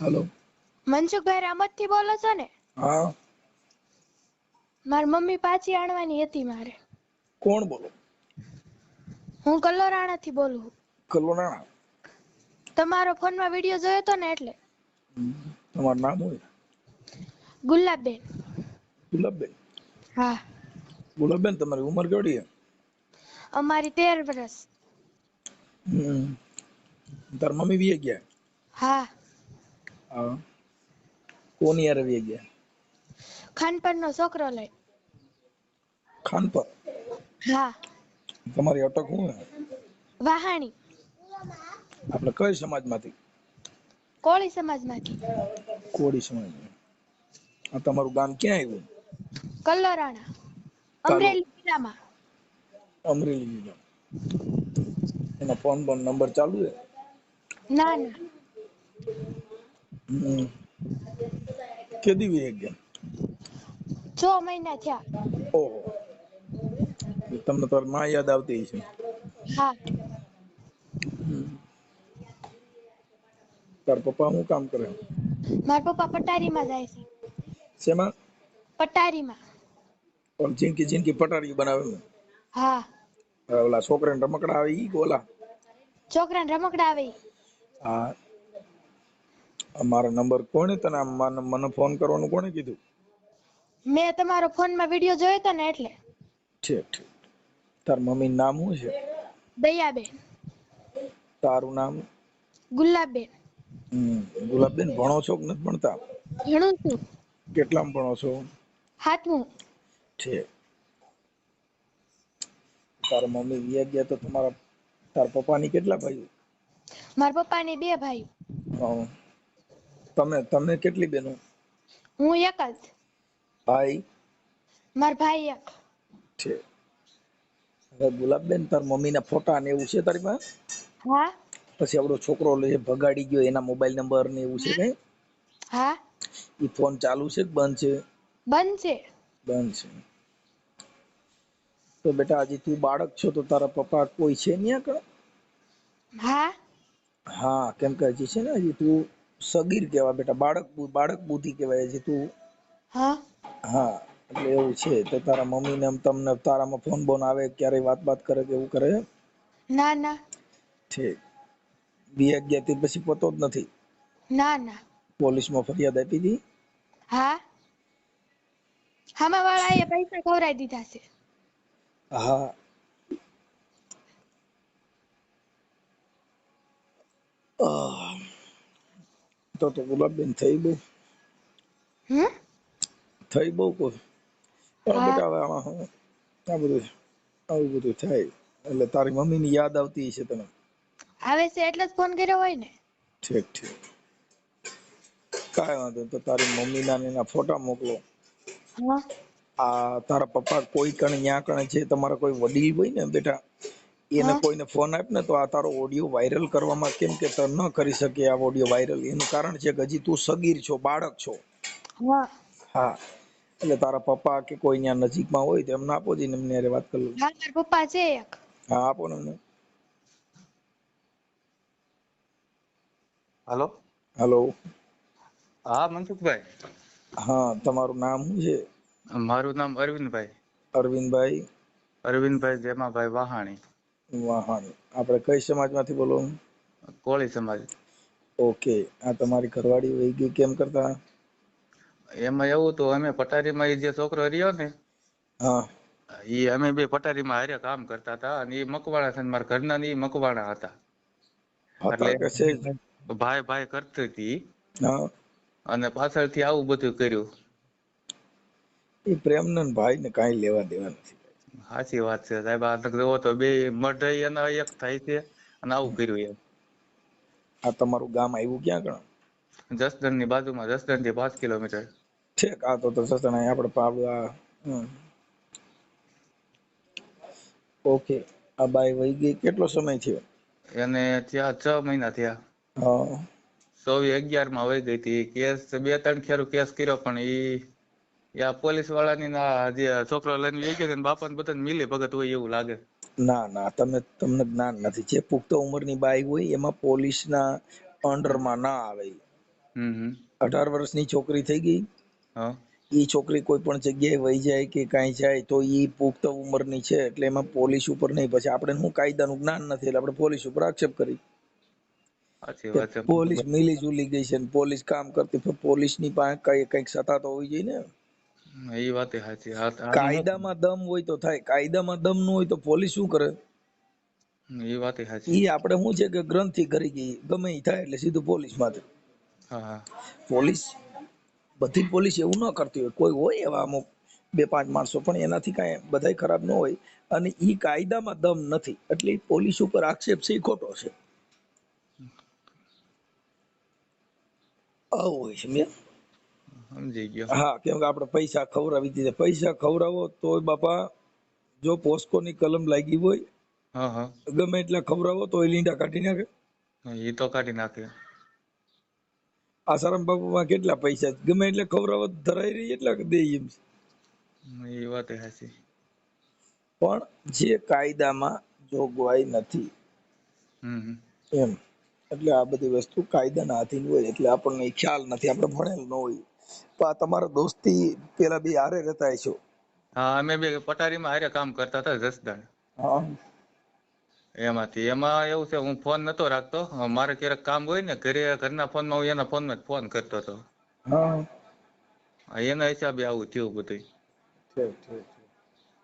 Hello Mansukhbhai રામતથી બોલો છો ને? હા. મારી મમ્મી પાછી આણવાની હતી મારે. કોણ બોલો? હું કલોરાણા થી બોલું કલોરાણા? તમારો ફોનમાં વિડિયો જોયો તો ને એટલે? તમારું નામ હોય ગુલાબબેન. ગુલાબબેન? હા. ગુલાબબેન તમારી ઉંમર કેવડી છે? અમારી તેર વર્ષ. હમ. તાર મમ્મી વી ગયા? હા. હા. કોની યાર વી ગયા ખાનપર નો છોકરો લઈ. ખાનપર હા. તમારી અટક હું વાહાણી. આપણે કઈ સમાજમાંથી? કોળી સમાજમાંથી. કોળી સમાજ આ તમારું ગામ ક્યાં આવ્યું? કલોરાણા અમરેલી જિલ્લામાં. અમરેલી જિલ્લામાં. એનો ફોન બોન નંબર ચાલુ છે? ના ના. કેદી વી ગયા? છ મહિના થયા. ઓહો. તમને તો માં યાદ આવતી છે હા. તાર પપ્પા શું કામ કરે? માર પપ્પા પટારીમાં જાય છે. શેમાં? પટારીમાં. ઓલ જિંદગી જિંદગી પટારી બનાવે હા. ઓલા ઓલા છોકરાને રમકડા આવે ઈ કે ઓલા? છોકરાને રમકડા આવે હા. મારો નંબર કોણે તને મને ફોન કરવાનું કોણે કીધું? મેં તમારો ફોનમાં વિડિયો જોયો તો ને એટલે. ઠીક ઠીક. તાર મમ્મી નામ શું છે? દયાબેન. તારું નામ? ગુલાબબેન. ગુલાબબેન ભણો છો કે નથી ભણતા? ભણું છું. કેટલામ ભણો છો? હાથમું ઠીક. તારા મમ્મી વિયા ગયા તો તમારા તાર પપ્પાની કેટલા ભાઈઓ? મારા પપ્પાની બે ભાઈ હં. તમે તમે કેટલી બેનો? હું એક જ. ભાઈ? મારા ભાઈ એક. છે. હવે ગુલાબબેન તાર મમ્મીના ફોટા ને એવું છે તારી પાસે? હા. પછી આપણો છોકરો લે ભગાડી ગયો એના મોબાઈલ નંબર ને એવું છે કઈ? હા. ઈ ફોન ચાલુ છે કે બંધ છે? બંધ છે. બંધ છે. તો બેટા હજી તું બાળક છો તો તારા પપ્પા કોઈ છે નહીં આગળ હા. હા કેમ કે હજી છે ને હજી તું સગીર કહેવાય બેટા બાળક બાળક બુદ્ધિ કહેવાય છે તું. હા? હા એટલે એવું છે. તો તારા મમ્મી ને તમને તારામાં ફોન બોન આવે ક્યારે વાત વાત કરે કે એવું કરે? ના ના. ઠીક. બી અગિયારથી પછી પતો જ નથી. ના ના. પોલીસમાં ફરિયાદ આપી હતી હા? હામા વાળા એ પૈસા ખવરાઈ દીધા છે. હા. આહ. તો તો ગુલાબબેન થઈ બહુ હે? થઈ બહુ કોઈ. પણ બેટા હવે આમાં હું આ બધું આવું બધું થાય. એટલે તારી મમ્મીની યાદ આવતી છે તને. આવે છે એટલે જ ફોન કર્યો હોય ને? ઠીક ઠીક. કાંઈ વાંધો. તો તારી મમ્મીના ને એના ફોટા મોકલો. હા. આ તારા પપ્પા કોઈ કણે ન્યા કણે છે તમારા કોઈ વડીલ હોય ને બેટા એને કોઈને ફોન આપ ને તો આ તારો ઓડિયો વાયરલ કરવામાં કેમ કે તને ન કરી શકે આ ઓડિયો વાયરલ એનું કારણ છે કે હજી તું સગીર છો બાળક છો. હા. હા. એટલે તારા પપ્પા કે કોઈ ત્યાં નજીકમાં હોય તો એમને આપો જઈને એમને અરે વાત કરી લઉં. હા મારા પપ્પા છે એક. હા આપો ને એમને. હાલો. હાલો. હા મનસુખભાઈ. હા તમારું નામ શું છે? મારું નામ અરવિંદભાઈ. અરવિંદભાઈ. અરવિંદભાઈ જેમાભાઈ વાહાણી. વાહાણી આપણે કઈ સમાજમાંથી બોલો? કોળી સમાજ. ઓકે. આ તમારી ઘરવાળી વહી ગઈ કેમ કરતા? એમાં એવું તો અમે પટારીમાં એ જે છોકરો રહ્યો ને હા. એ અમે બે પટારીમાં હારે કામ કરતા હતા અને એ મકવાણા છે મારા ઘરના ને એ મકવાણા હતા? ભાઈ ભાઈ કરતી હતી. અને પાછળથી આવું બધું કર્યું. એ પ્રેમનંદ ભાઈ ને કાંઈ લેવા દેવા નથી. સાચી વાત છે સાહેબ. આ જોવો તો બે મઢઈ અને એક થાય છે અને આવું કર્યું એમ. આ તમારું ગામ આવ્યું ક્યાં ગણ? જસદણની બાજુમાં જસદણથી પાંચ કિલોમીટર. ઠીક આ તો તો સસણા આપણે પાવડા ઓકે આ બાઈ વહી ગઈ. કેટલો સમય થયો? એને ત્યાં છ મહિના થયા. હા. ચોવીસ અગિયારમાં વહી ગઈ હતી. કેસ બે ત્રણ ખેરું કેસ કર્યો પણ ઈ યા પોલીસ વાળાની ના જે છોકરો લઈને વહી ગયો બાપા ને બધાને મિલી ભગત હોય એવું લાગે. ના ના તમે તમને જ્ઞાન નથી. જે પુખ્ત ઉંમરની બાઈ હોય એમાં પોલીસના અંડરમાં ના આવે અઢાર વર્ષની છોકરી થઈ ગઈ. એ છોકરી કોઈ પણ જગ્યાએ વહી જાય કે કાંઈ જાય તો એ પુખ્ત ઉંમરની છે એટલે એમાં પોલીસ ઉપર નહીં. પછી આપણે શું કાયદાનું જ્ઞાન નથી એટલે આપણે પોલીસ ઉપર આક્ષેપ કરી. પોલીસ મિલી જુલી ગઈ છે પોલીસ કામ કરતી પોલીસ પોલીસની પાસે કઈ કંઈક સત્તા તો હોવી જોઈએ ને. એ વાત સાચી. કાયદામાં દમ હોય તો થાય. કાયદામાં દમ ન હોય તો પોલીસ શું કરે? એ વાત સાચી. એ આપણે શું છે કે ગ્રંથિ કરી ગઈ ગમે એ થાય એટલે સીધું પોલીસમાં પોલીસ બધી પોલીસ એવું ન કરતી હોય. કોઈ હોય એવા અમુક બે પાંચ માણસો પણ એનાથી કાંઈ બધાય ખરાબ ન હોય. અને ઈ કાયદામાં દમ નથી. એટલે પોલીસ ઉપર આક્ષેપ છે એ ખોટો છે. આવું હોય છે મેં સમજી ગયો. હા કેમ કે આપણે પૈસા ખવડાવી દીધા. પૈસા ખવડાવો તો બાપા જો પોસ્કોની કલમ લાગી હોય હા હા. ગમે એટલા ખવડાવો એ લીંડા કાઢી નાખે. એ તો કાઢી નાખે. આસારામ બાપુમાં કેટલા પૈસા ગમે એટલે ખવડાવો ધરાઈ રહી એટલા દે એમ. એ વાત સાચી. પણ જે કાયદામાં જોગવાઈ નથી. એમ. એટલે આ બધી વસ્તુ કાયદાના આધીન હોય એટલે આપણને ખ્યાલ નથી આપણે ભણેલ ન હોય તો તમારા દોસ્તી પેલા બે હારે રહેતા છો હા અમે બે પટારીમાં હારે કામ કરતા હતા જસદણ. એમાંથી. એમાં એવું છે હું ફોન નતો રાખતો. મારે ક્યારેક કામ હોય ને ઘરે ઘરના ફોનમાં હું એના ફોનમાં ફોન કરતો હતો. એના હિસાબે આવું થયું બધું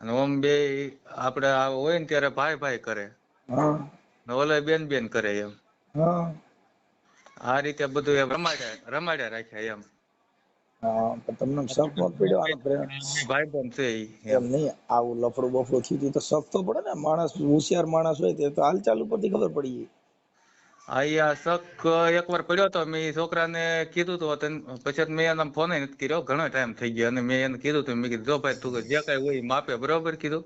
અને ઓમ બે આપણે હોય ને ત્યારે ભાઈ ભાઈ કરે. ઓલે બેન બેન કરે એમ. આ રીતે બધું રમાડ્યા રમાડ્યા રાખ્યા એમ. તમને શક ન પડ્યો ભાઈ છે એમ. નહીં આવું લફડું બફડું થયું તો શક તો પડે ને માણસ હોશિયાર માણસ હોય તે તો હાલચાલ ઉપરથી ખબર પડી આ શક એકવાર પડ્યો તો મેં છોકરાને કીધું તો પછી મેં એના ફોન નથી કર્યો ઘણો ટાઈમ થઈ ગયો અને મેં એને કીધું તું મેં કીધું જો ભાઈ તું જે કાંઈ હોય માપે બરોબર કીધું.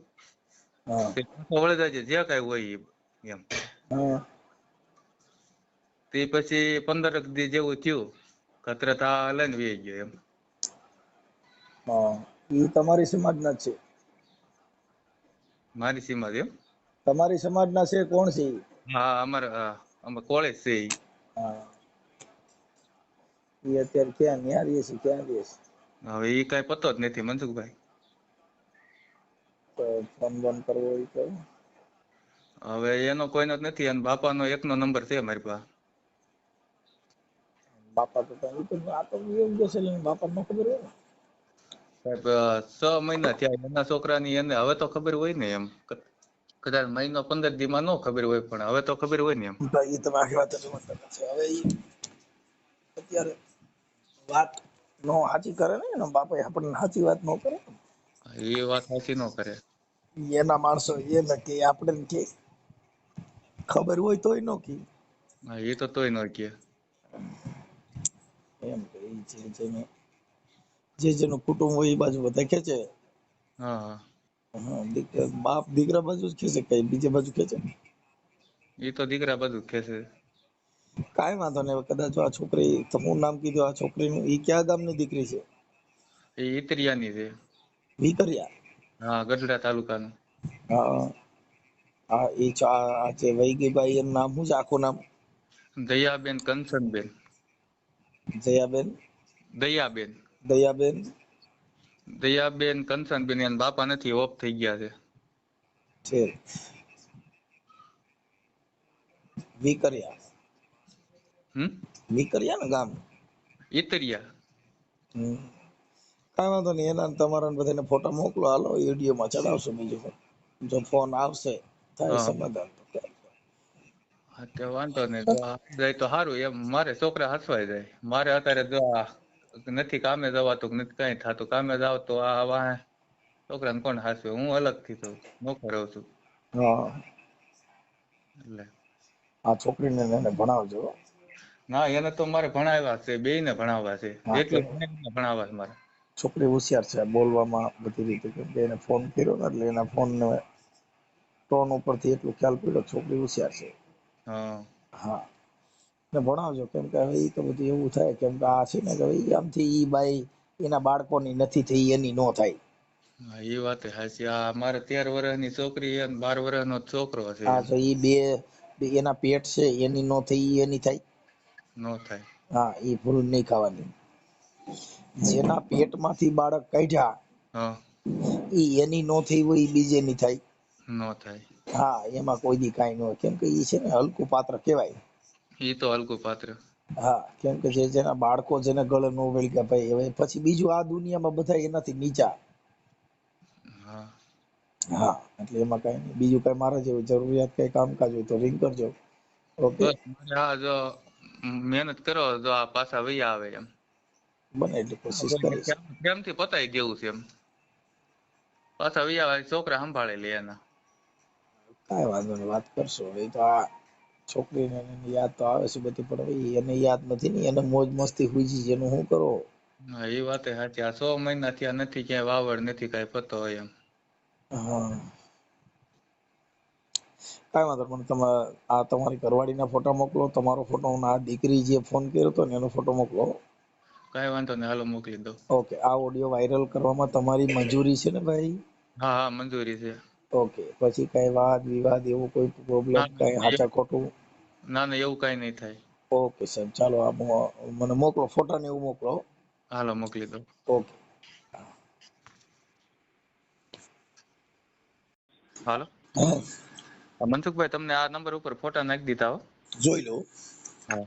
હા. તે પાછો વળી જાય જે કાંઈ હોય એમ. તે પછી પંદર દી જેવું થયું કતરત લઈને વી ગયો એમ. એ તમારી સમાજના છે. મારી સીમા એમ? તમારી સમાજના છે કોણ છે હા અમારે અમે કોલેજ છે હા. એ અત્યારે ક્યાં ન્યા રહે છે ક્યાં રહીએ છે? હવે એ કઈ પતો જ નથી મનસુખભાઈ. તો ફોન બોન કરવો હોય તો? હવે એનો કોઈનો જ નથી અને બાપાનો એકનો નંબર છે મારી પાસે. બાપા તો આ તો યોગ્ય છે બાપા ન ખબર હોય સાહેબ છ મહિના થયા એના છોકરાની એને હવે તો ખબર હોય ને એમ. કદાચ મહિનો પંદર દી માં ન ખબર હોય પણ હવે તો ખબર હોય ને એમ. એ તમે આખી વાત નથી હવે અત્યારે વાત નો સાચી કરે ને એનો બાપા આપણને સાચી વાત નો કરે એ વાત સાચી નો કરે. એના માણસો એને કે આપણે કે. ખબર હોય તોય ન કે. એ તો તોય ન કે. એમ કે જે જેને જે જેનું કુટુંબ હોય એ બાજુ બધા ખેંચે. હા. દીકરા બાપ દીકરા બાજુ જ ખેંચે કઈ બીજી બાજુ ખેંચે? એ તો દીકરા બધું ખેંચે. કાઈ વાંધો નહીં કદાચ આ છોકરી હું નામ કીધું આ છોકરીનું એ કયા ગામની દીકરી છે? એ ઈતરિયાની છે. વિકરિયા હા ગઢડા તાલુકાનું. હા હા. એ આ જે વૈગીભાઈ એનું નામ શું છે આખું નામ? દયાબેન કંચનબેન દયાબેન? દયાબેન. દયાબેન? દયાબેન કંચનબેન એના બાપા નથી ઓફ થઈ ગયા છે. છે વિકરિયા. હમ? વિકરિયા ને ગામ? ઇતરિયા હમ. કાંઈ વાંધો નહીં એના તમારા બધાને ફોટા મોકલો. હાલો વિડીયોમાં ચડાવશો બીજું. જો ફોન આવશે થાય સમાધાન તો વાંધો નહીં. તો સારું. એમ મારે છોકરા હસવાઈ જાય. મારે અત્યારે જો નથી કામે જવાતું નથી કઈ થતું. કામે જાવ તો આ વાહે છોકરાને કોણ હાસવે? હું અલગથી છું નોકર રહું છું. હા. એટલે. આ છોકરીને એને ભણાવજો. ના એને તો મારે ભણાવ્યા છે બે ને ભણાવવા છે એટલું ભણાવવા છે મારે. છોકરી હોશિયાર છે બોલવામાં બધી રીતે કેમ કે એને ફોન કર્યો ને એટલે એના ફોન ને ટોન ઉપરથી એટલું ખ્યાલ પડ્યો છોકરી હોશિયાર છે. હા. હા. ને ભણાવજો. કેમ કે હવે એ તો બધું એવું થાય કેમ કે આ છે ને કે આમથી એ બાઈ એના બાળકોની નથી થઈ એની નો થાય. હા, એ વાત સાચી. આ મારે તેર વર્ષની છોકરી અને બાર વર્ષનો છોકરો છે. હા તો એ બે એના પેટ છે એની નો થઈ એની થાય. નો થાય. હા એ ફૂલ નહીં ખાવાની. જેના પેટમાંથી બાળક કાઢ્યા હા. ઈ એની નો થઈ હોય એ બીજેની થાય. નો થાય. હા એમાં કોઈ દી કઈ ન હોય. કેમ કે એ છે ને હલકું પાત્ર કહેવાય. ઈ તો હલકું પાત્ર. હા કેમ કે જે જેના બાળકો જેને ગળે નો વળગ્યા ભાઈ હવે પછી બીજું આ દુનિયામાં બધા એનાથી નીચા હા. હા એટલે એમાં કઈ નહીં. બીજું કઈ મારે જેવું જરૂરિયાત કઈ કામકાજ હોય તો રિંગ કરજો. ઓકે હા જો મહેનત કરો તો આ પાછા વૈયા આવે એમ. બને એટલી કોશિશ કરીશ. પ્રેમથી પતાઈ ગયું છે એમ? પાછા વહી આવે છોકરા સંભાળે લે એના. કાંઈ વાંધો નહીં વાત કરશો. એ તો આ છોકરીને એની યાદ તો આવે છે બધી પણ એને યાદ નથી ને એને મોજ મસ્તી હુજી એનું શું કરો? હા એ વાત સાચી આ સો મહિના થયા નથી ક્યાંય વાવડ નથી કાંઈ પતો હોય એમ. હા. કાંઈ વાંધો પણ તમે આ તમારી ઘરવાળીના ફોટા મોકલો તમારો ફોટો આ દીકરી જે ફોન કર્યો હતો ને એનો ફોટો મોકલો. કાંઈ વાંધો નહીં હાલો મોકલી દો ઓકે આ ઓડિયો વાયરલ કરવામાં તમારી મંજૂરી છે ને ભાઈ? હા હા મંજૂરી છે. ઓકે પછી કઈ વાદ વિવાદ એવું કોઈ પ્રોબ્લેમ કઈ ના, ખોટું ના ના એવું કઈ નહીં થાય. ઓકે સાહેબ ચાલો આ મને મોકલો ફોટા ને એવું મોકલો હાલો મોકલી દો ઓકે. હાલો. મનસુખભાઈ તમને આ નંબર ઉપર ફોટા નાખી દીધા હો. જોઈ લો. હા.